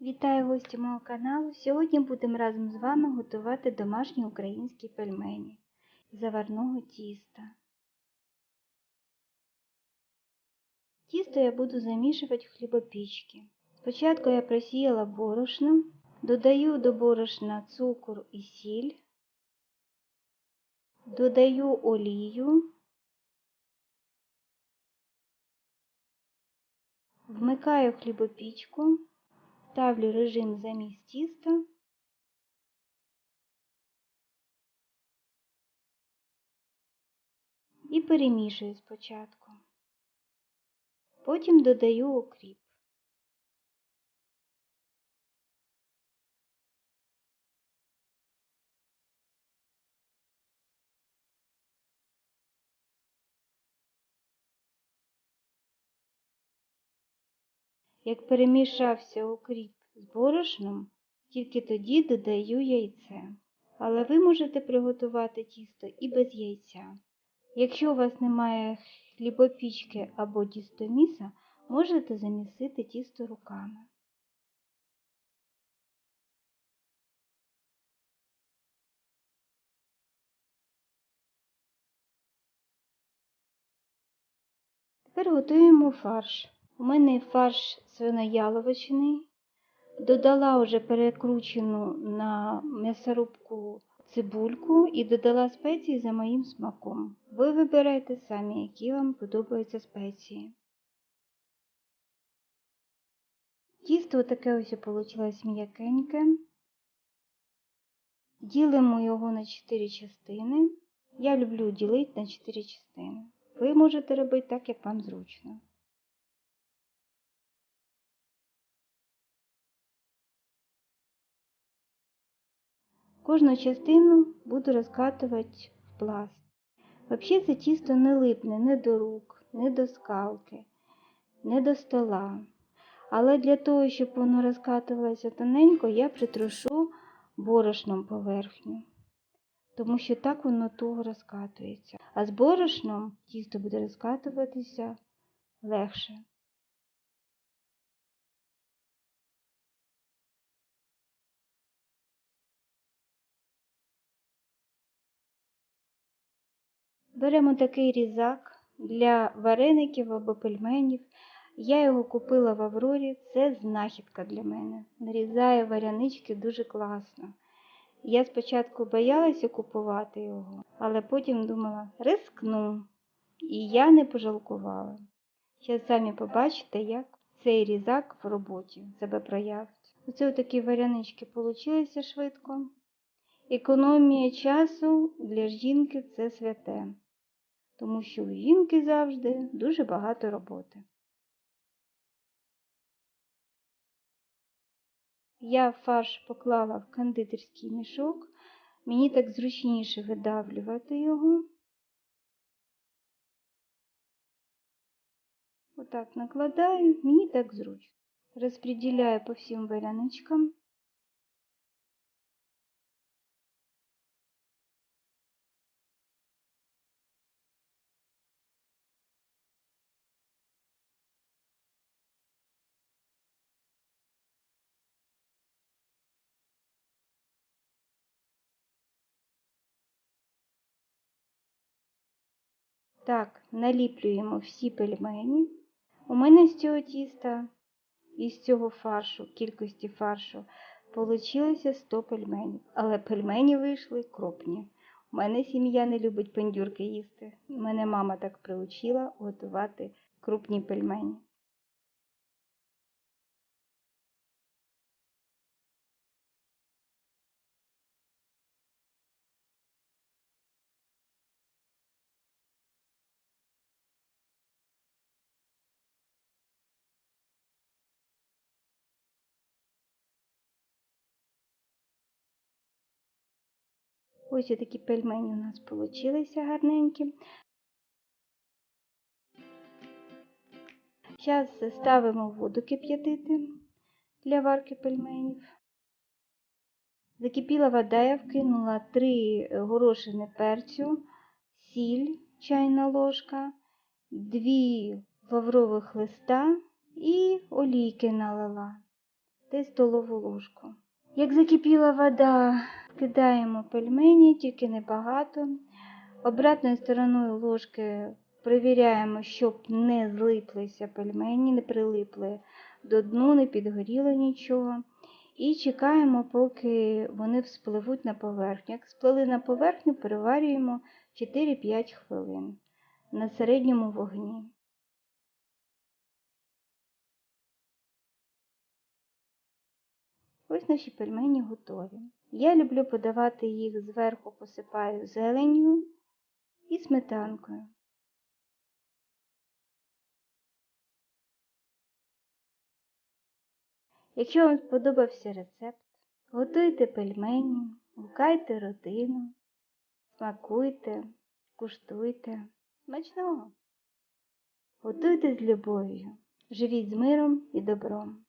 Вітаю гості мого каналу. Сьогодні будемо разом з вами готувати домашні українські пельмені заварного тіста. Тісто я буду замішувати в хлібопічки. Спочатку я просіяла борошно, додаю до борошна цукор і сіль, додаю олію, вмикаю хлібопічку. Ставлю режим заміс тіста. І перемішую спочатку. Потім додаю окріп. Як перемішався окріп з борошном, тільки тоді додаю яйце. Але ви можете приготувати тісто і без яйця. Якщо у вас немає хлібопічки або тістоміса, можете замісити тісто руками. Тепер готуємо фарш. У мене фарш свинояловичний. Додала вже перекручену на м'ясорубку цибульку і додала спеції за моїм смаком. Ви вибирайте самі, які вам подобаються спеції. Тісто таке ось вийшло м'якеньке. Ділимо його на 4 частини. Я люблю ділити на 4 частини. Ви можете робити так, як вам зручно. Кожну частину буду розкатувати в пласт. Взагалі це тісто не липне ні до рук, ні до скалки, ні до стола. Але для того, щоб воно розкатувалося тоненько, я притрушу борошном поверхню, тому що так воно туго розкатується. А з борошном тісто буде розкатуватися легше. Беремо такий різак для вареників або пельменів. Я його купила в Аврорі, це знахідка для мене. Нарізає варянички дуже класно. Я спочатку боялася купувати його, але потім думала, рискну. І я не пожалкувала. Зараз самі побачите, як цей різак в роботі себе проявить. Оце такі варянички вийшли швидко. Економія часу для жінки це святе тому що у жінки завжди дуже багато роботи. Я фарш поклала в кондитерський мішок, мені так зручніше видавлювати його. Отак накладаю, мені так зручно. Розподіляю по всім варяничкам. Так, наліплюємо всі пельмені. У мене з цього тіста і з цього фаршу, кількості фаршу, вийшло 100 пельменів. Але пельмені вийшли крупні. У мене сім'я не любить пендюрки їсти. Мене мама так приучила готувати крупні пельмені. Ось такі пельмені у нас вийшли гарненькі. Зараз ставимо воду кип'ятити для варки пельменів. Закипіла вода, я вкинула 3 горошини перцю, сіль, чайна ложка, 2 лаврових листа і олійки налила. й столову ложку. Як закипіла вода, кидаємо пельмені, тільки небагато. Обратною стороною ложки перевіряємо, щоб не злиплися пельмені, не прилипли до дну, не підгоріло нічого. І чекаємо, поки вони вспливуть на поверхню. Як сплили на поверхню, переварюємо 4-5 хвилин на середньому вогні. Ось наші пельмені готові. Я люблю подавати їх зверху, посипаю зеленню і сметанкою. Якщо вам сподобався рецепт, готуйте пельмені, гукайте родину, смакуйте, куштуйте. Смачного! Готуйте з любов'ю, живіть з миром і добром.